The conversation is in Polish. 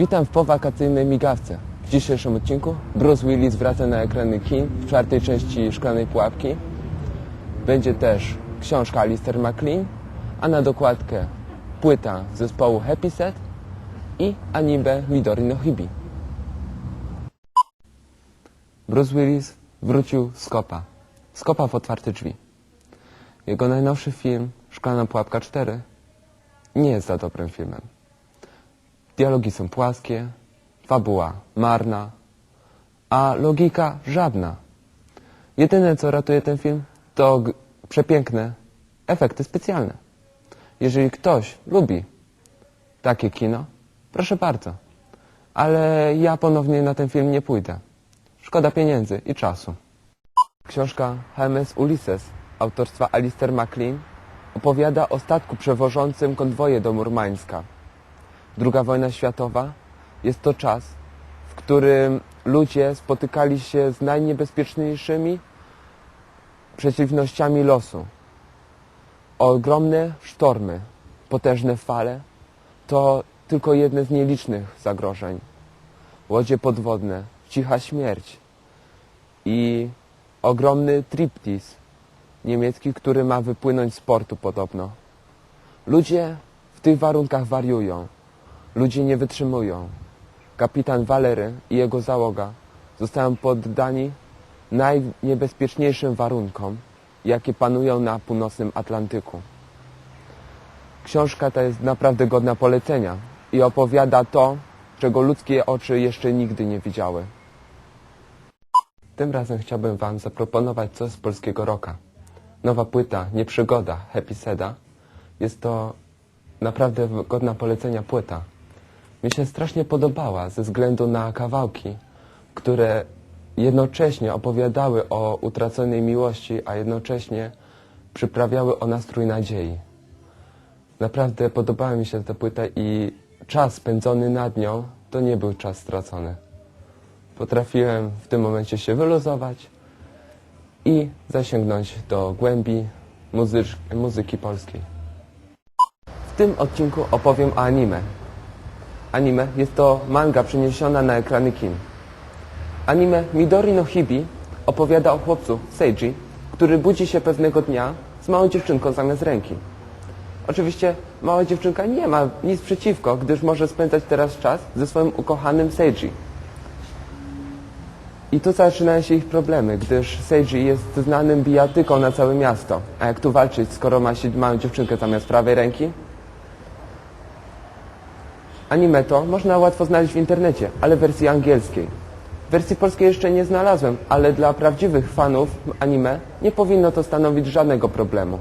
Witam w powakacyjnej migawce. W dzisiejszym odcinku Bruce Willis wraca na ekrany kin w czwartej części Szklanej Pułapki. Będzie też książka Alistair MacLean, a na dokładkę płyta zespołu Happy Set i anime Midori no Hibi. Bruce Willis wrócił z kopa. Z kopa w otwarte drzwi. Jego najnowszy film, Szklana Pułapka 4, nie jest za dobrym filmem. Dialogi są płaskie, fabuła marna, a logika żadna. Jedyne, co ratuje ten film, to przepiękne efekty specjalne. Jeżeli ktoś lubi takie kino, proszę bardzo. Ale ja ponownie na ten film nie pójdę. Szkoda pieniędzy i czasu. Książka HMS Ulysses autorstwa Alistair MacLean opowiada o statku przewożącym konwoje do Murmańska. Druga wojna światowa jest to czas, w którym ludzie spotykali się z najniebezpieczniejszymi przeciwnościami losu. Ogromne sztormy, potężne fale to tylko jedne z nielicznych zagrożeń. Łodzie podwodne, cicha śmierć i ogromny triptis niemiecki, który ma wypłynąć z portu podobno. Ludzie w tych warunkach wariują. Ludzie nie wytrzymują. Kapitan Walery i jego załoga zostają poddani najniebezpieczniejszym warunkom, jakie panują na północnym Atlantyku. Książka ta jest naprawdę godna polecenia i opowiada to, czego ludzkie oczy jeszcze nigdy nie widziały. Tym razem chciałbym Wam zaproponować coś z polskiego rocka. Nowa płyta, Nieprzygoda, Happy Seda. Jest to naprawdę godna polecenia płyta. Mi się strasznie podobała ze względu na kawałki, które jednocześnie opowiadały o utraconej miłości, a jednocześnie przyprawiały o nastrój nadziei. Naprawdę podobała mi się ta płyta i czas spędzony nad nią to nie był czas stracony. Potrafiłem w tym momencie się wyluzować i zasięgnąć do głębi muzyki polskiej. W tym odcinku opowiem o anime. Anime jest to manga przeniesiona na ekrany kin. Anime Midori no Hibi opowiada o chłopcu Seiji, który budzi się pewnego dnia z małą dziewczynką zamiast ręki. Oczywiście mała dziewczynka nie ma nic przeciwko, gdyż może spędzać teraz czas ze swoim ukochanym Seiji. I tu zaczynają się ich problemy, gdyż Seiji jest znanym bijatyką na całe miasto. A jak tu walczyć, skoro ma się małą dziewczynkę zamiast prawej ręki? Anime to można łatwo znaleźć w internecie, ale w wersji angielskiej. Wersji polskiej jeszcze nie znalazłem, ale dla prawdziwych fanów anime nie powinno to stanowić żadnego problemu.